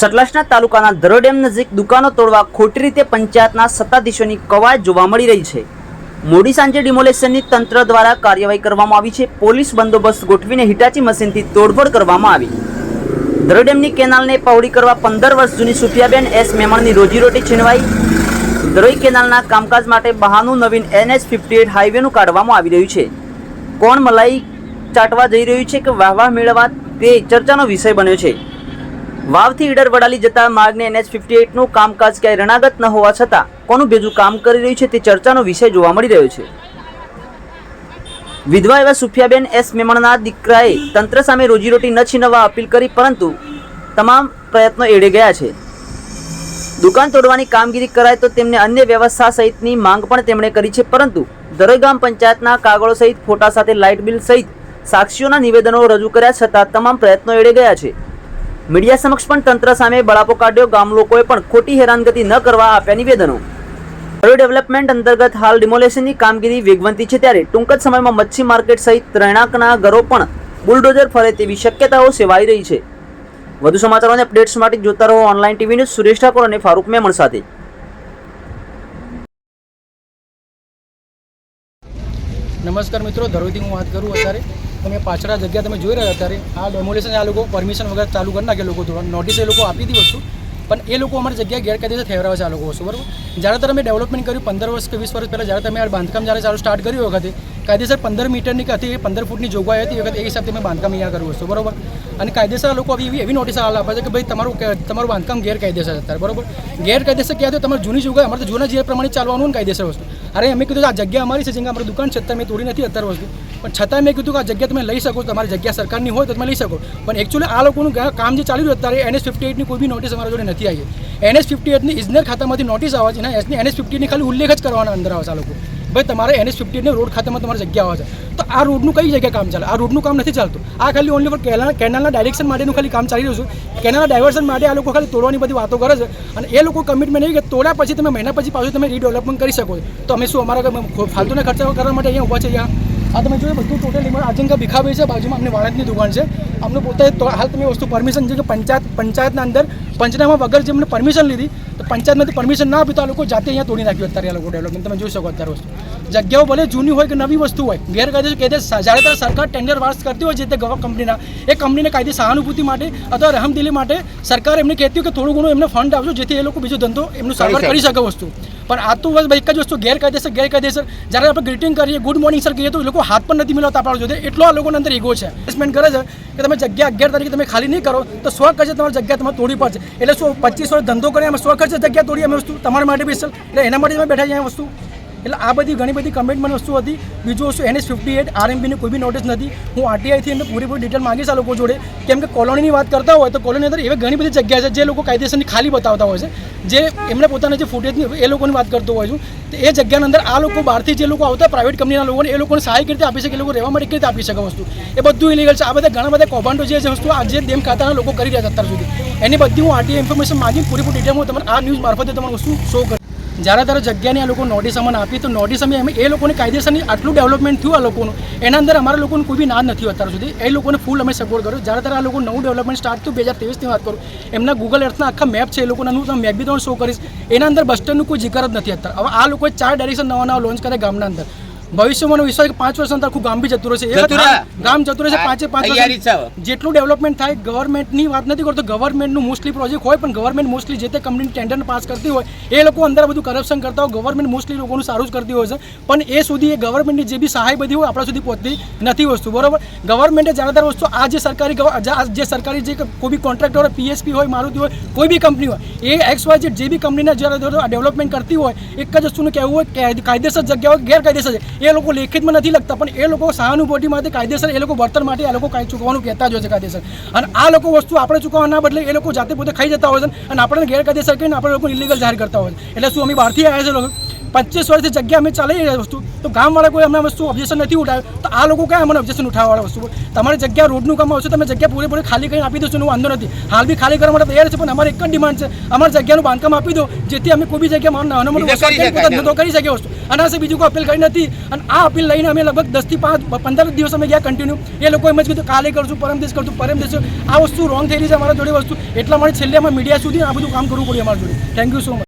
સતલાસના તાલુકાના ધરો ડેમ નજીક દુકાનો તોડવા ખોટી રીતે પંચાયતના સત્તાધીશોની કવાયત જોવા મળી રહી છે. મોડી સાંજે ડિમોલેશનની તંત્ર દ્વારા કાર્યવાહી કરવામાં આવી છે. પોલીસ બંદોબસ્ત ગોઠવીને હિટાચી મશીનથી તોડફોડ કરવામાં આવી. ધરો ડેમની કેનાલને પહોળી કરવા પંદર વર્ષ જૂની સુફિયાબેન એસ મેમણની રોજીરોટી છીનવાઈ. દરોઈ કેનાલના કામકાજ માટે બહાનું નવીન એનએચ ફિફ્ટી એટ હાઈવેનું કાઢવામાં આવી રહ્યું છે. કોણ મલાઈ ચાટવા જઈ રહ્યું છે કે વાહવાહ મેળવવા તે ચર્ચાનો વિષય બન્યો છે. વાવથી ઈડર વડાલી જતા માર્ગને એનએચ ફિફ્ટી એટનું કામકાજ ક્યાંય રણાગત ન હોવા છતાં, કોનું ભેજું કામ કરી રહ્યું છે તે ચર્ચાનો વિષય જોવા મળી રહ્યો છે. વિધવા એવા સુફિયાબેન એસ મેમણના દીકરાએ તંત્ર સામે રોજીરોટી ન છીનવવા અપીલ કરી, પરંતુ તમામ પ્રયત્નો એડે ગયા છે. દુકાન તોડવાની કામગીરી કરાય તો તેમને અન્ય વ્યવસ્થા સહિતની માંગ પણ તેમણે કરી છે, પરંતુ દરોઈ ગામ પંચાયતના કાગળો સહિત ફોટા સાથે લાઇટ બિલ સહિત સાક્ષીઓના નિવેદનો રજૂ કર્યા છતાં તમામ પ્રયત્નો એડે ગયા છે. મીડિયા સમક્ષ પણ તંત્ર સામે બળાપો કાઢ્યો. ગામ લોકોએ પણ ખોટી હેરાનગતિ ન કરવા આપ્યા નિવેદનો. રોડ ડેવલપમેન્ટ અંતર્ગત હાલ ડિમોલેશનની કામગીરી વેગવંતી છે ત્યારે ટૂંક જ સમયમાં મચ્છી માર્કેટ સહિત રહેણાંકના ઘરો પણ બુલડોઝર ફરે તેવી શક્યતાઓ સેવાઈ રહી છે. વધુ સમાચારો અને અપડેટ્સ માટે જોતા રહો online TV news Suresh Thakor અને ફારૂક મેમણ સાથે. નમસ્કાર મિત્રો, ધરોઈથી હું વાત કરું અત્યારે. તમે પાછળ જગ્યા તમે જોઈ રહ્યા અત્યારે, આ ડેમોલેશન આ લોકો પરમિશન વગર ચાલુ કરી નાખે લોકો ધોરણ. નોટિસ એ લોકો આપી હતી વસ્તુ, પણ એ લોકો અમારી જગ્યાએ ગેરકાયદેસર ઠેરાવે છે આ લોકો વસ્તુ, બરાબર? જ્યારે તમે ડેવલપમેન્ટ કર્યું, પંદર વર્ષ કે વીસ વર્ષ પહેલાં, જ્યારે તમે આ બાંધકામ જ્યારે ચાલુ સ્ટાર્ટ કર્યું વખતે કાયદેસર પંદર મીટરની કે હતી પંદર ફૂટની જોગવાઈ હતી વખત એ હિસાબથી મેં બાંધકામ અહીંયા કર્યું વસ્તુ બરાબર? અને કાયદેસર લોકો આવી એવી નોટિસ આપે છે કે ભાઈ તમારું તમારું બાંધકામ ગેરકાયદેસર અત્યારે, બરાબર? ગેરકાયદેસર ક્યાં તો તમારે જૂની જોગવાઈ, અમારે જૂના જે પ્રમાણે ચાલવાનું કાયદેસર વસ્તુ. અરે અમે કીધું આ જગ્યા અમારી છે, જેમ અમારી દુકાન છે, અત્યારે મેં તોડી નથી અત્યારે વસ્તુ. પણ છતાં મેં કીધું કે આ જગ્યા તમે લઈ શકો તમારી જગ્યા સરકારની હોય તો તમે લઈ શકો. પણ એકચ્યુઅલી આ લોકોનું કામ જે ચાલી રહ્યું અત્યારે, એનએસ ફિફ્ટી એટની કોઈ બી નોટિસ અમારા જોડે નથી આવી. એનએસ ફિફ્ટી એટની ઇજનેર ખાતામાંથી નોટિસ આવે છે એસની એનએસ ફિફ્ટીની ખાલી ઉલ્લેખ જ કરવાના અંદર આવે છે આ લોકો. ભાઈ, તમારે એનએસ ફિફ્ટીને રોડ ખાતેમાં તમારી જગ્યા આવે છે. તો આ રોડનું કઈ જગ્યાએ કામ ચાલે? આ રોડનું કામ નથી ચાલતું. આ ખાલી ઓનલી ફોર કેનાલ કેનાલના ડાયરેક્શન માટેનું ખાલી કામ ચાલી રહ્યું છે. કેનાલના ડાયવર્શન માટે આ લોકો ખાલી તોડવાની બધી વાતો કરે છે. અને એ લોકો કમિટમેન્ટ નહીં કે તોડ્યા પછી તમે મહિના પછી પાછું તમે રીડેવલપમેન્ટ કરી શકો તો અમે શું અમારા ફાલતુના ખર્ચા કરવા માટે અહીંયા ઊભા છે અહીંયા? આ તમે જોયું બધું ટોટલ એમાં આજંકા ભીખાભાઈ છે, બાજુમાં અમને વાણંદની દુકાન છે. અમને પોતે હાલ તમે વસ્તુ પરમિશન છે કે પંચાયત પંચાયતના અંદર પંચનામા વગર જેમને પરમિશન લીધી તો પંચાયતમાંથી પરમિશન ના આપી તો આ લોકો જાતે અહીંયા તોડી નાખ્યું અત્યારે આ લોકો ડેવલપમેન્ટ તમે જોઈ શકો અત્યારે વસ્તુ. જગ્યાઓ ભલે જૂની હોય કે નવી વસ્તુ હોય ગેરકાયદેસર કે જ્યારે ત્યારે સરકાર ટેન્ડર વાસ કરતી હોય છે તે કંપનીના એ કંપનીને કાયદે સહાનુભૂતિ માટે અથવા રહમદિલી માટે સરકાર એમને કહેતી હોય કે થોડું ઘણું એમને ફંડ આપજો જેથી એ લોકો બીજો ધંધો એમનું સારવાર કરી શકે. વસ્તુ. પણ આ તો બસ એક જ વસ્તુ ગેરકાયદેસર ગેરકાયદેસર. જ્યારે આપણે ગ્રીટિંગ કરીએ ગુડ મોર્નિંગ સર કહીએ તો એ લોકો હાથ પણ નથી મિલાવતા આપણા જોડે. એટલો આ લોકોની અંદર ઈગો છે. ઇન્વેસ્ટમેન્ટ કરે છે કે તમે જગ્યા અગિયાર તારીખે તમે ખાલી નહીં કરો તો સો ખર્ચે તમારી જગ્યા તમારે તોડી પડશે. એટલે શું પચીસ વર્ષ ધંધો કરીને અમે સો ખર્ચે જગ્યા તોડીએ અમે વસ્તુ? તમારા માટે બી એટલે એના માટે અમે બેઠા છીએ વસ્તુ. એટલે આ બધી ઘણી બધી કમિટમેન્ટ વસ્તુ હતી. બીજું વસ્તુ એનએસ ફિફ્ટી એટ આરએમબીની કોઈ બી નોટિસ નથી. હું આરટીઆઈથી એમને પૂરેપૂરી ડિટેલ માંગીશ આ લોકો જોડે. કેમ કે કોલોનીની વાત કરતા હોય તો કોલોની અંદર એવી ઘણી બધી જગ્યા છે જે લોકો કાયદેસરની ખાલી બતાવતા હોય છે. જે એમને પોતાના જે ફૂટેજની એ લોકોની વાત કરતો હોય છું. તો એ જગ્યાની અંદર આ લોકો બહારથી જે લોકો આવતા પ્રાઇવેટ કંપનીના લોકોને એ લોકોને સહાય રીતે આપી શકે, એ લોકો રહેવા માટે રીતે આપી શકે વસ્તુ? એ બધું ઇલીગલ છે. આ બધા ઘણા બધા કૌભાંડો જે વસ્તુ, આ જે ડેમ ખાતાના લોકો કરી રહ્યા છે અત્યાર સુધી. એની બધી હું આરટીઆઈ ઇન્ફોર્મેશન માગી પૂરેપૂરી ડિટેલ હું તમને આ ન્યૂઝ મારફતે તમને વસ્તુ શો કરી જ્યારે ત્યારે જગ્યાની આ લોકો નોટિસ અમને આપી, તો નોટિસ અમે અમે એ લોકોને કાયદેસરની આટલું ડેવલપમેન્ટ થયું આ લોકોનું. એના અંદર અમારા લોકોને કોઈ બી ના નથી અત્યાર સુધી. એ લોકોને ફૂલ અમે સપોર્ટ કર્યો. જ્યારે ત્યારે આ લોકો નવું ડેવલપમેન્ટ સ્ટાર્ટ થયું, બે હજાર ત્રેવીસની વાત કરું, એમના ગૂગલ અર્થના આખા મેપ છે એ લોકોના, હું મેપ બી તમને શો કરીશ. એના અંદર બસ સ્ટેન્ડનું કોઈ જિકર જ નથી અત્યારે. હવે આ લોકોએ ચાર ડાયરેક્શન નવા નવા લોન્ચ કરે ગામના અંદર. ભવિષ્યમાં વિશ્વાસ કે પાંચ વર્ષ અંદર આખું ગામ બી જતું રહેશે. ગામ જતું રહેશે પાંચે પાંચ વર્ષ. જેટલું ડેવલપમેન્ટ થાય ગવર્મેન્ટની વાત નથી કરતો ગવર્મેન્ટનું મોસ્ટલી પ્રોજેક્ટ હોય પણ ગવર્મેન્ટ મોસ્ટલી જે તે કંપની ટેન્ડર પાસ કરતી હોય એ લોકો અંદર બધું કરપ્શન કરતા હોય ગવર્મેન્ટ મોસ્ટલી લોકોનું સારું જ કરતી હોય છે. પણ એ સુધી એ ગવર્મેન્ટની જે બી સહાય બધી હોય આપણા સુધી પહોંચતી નથી વસ્તુ. બરોબર? ગવર્મેન્ટે જ્યાદાતર વસ્તુ આ જે સરકારી જે- જે સરકારી જે કોઈ બી કોન્ટ્રાક્ટર હોય પીએસપી હોય મારુતિ હોય કોઈ બી કંપની હોય એ એક્સ વાય જે બી કંપનીના જ્યારે ડેવલપમેન્ટ કરતી હોય એક જ વસ્તુનું કહેવું હોય કાયદેસર જગ્યા હોય ગેરકાયદેસર છે એ લોકો લેખિતમાં નથી લખતા, પણ એ લોકો સહાનુભૂતિ માટે કાયદેસર એ લોકો વર્તન માટે આ લોકો કાંઈ ચૂકવાનું કહેતા જ હોય છે કાયદેસર. અને આ લોકો વસ્તુ આપણે ચૂકવવાના બદલે એ લોકો જાતે પોતે ખાઈ જતા હોય છે અને આપણને ગેરકાયદેસર કહીને આપણે લોકો ઇલીગલ જાહેર કરતા હોય છે. એટલે શું, અમે બહારથી આવ્યા છે લોકો? પચીસ વર્ષથી જગ્યા અમે ચલાવી રહ્યા વસ્તુ. તો ગામવાળા કોઈ અમને વસ્તુ ઓબ્જેક્શન નથી ઉઠાવ્યું તો આ લોકો ક્યાં અમને ઓબ્જેક્શન ઉઠાવવાળા વસ્તુ તમારી જગ્યા રોડનું કામ આવશે તમે જગ્યા પૂરેપૂરી ખાલી કરીને આપી દેશો એનો વાંધો નથી. હાલ બી ખાલી કરવા માટે તૈયાર છે પણ અમારે એક જ ડિમાન્ડ છે. અમારી જગ્યાનું બાંધકામ આપી દો જેથી અમે કોઈ બી જગ્યામાં નાનો મોટો ધંધો કરી શકીએ વસ્તુ. અને આ બીજું કોઈ અપીલ કરી નથી. અને આ અપીલ લઈને અમે લગભગ દસથી પાંચ પંદર દિવસ અમે ગયા કન્ટિન્યુ એ લોકો એમ જ કીધું કાલે કરશું પરમ દિવસ કરશું પરમ દિવસ. આ વસ્તુ રોંગ થઈ રહી છે અમારા જોડે વસ્તુ. એટલા માટે છેલ્લે અમે મીડિયા સુધી આ બધું કામ કરવું પડ્યું અમારા જોડે. Thank you so much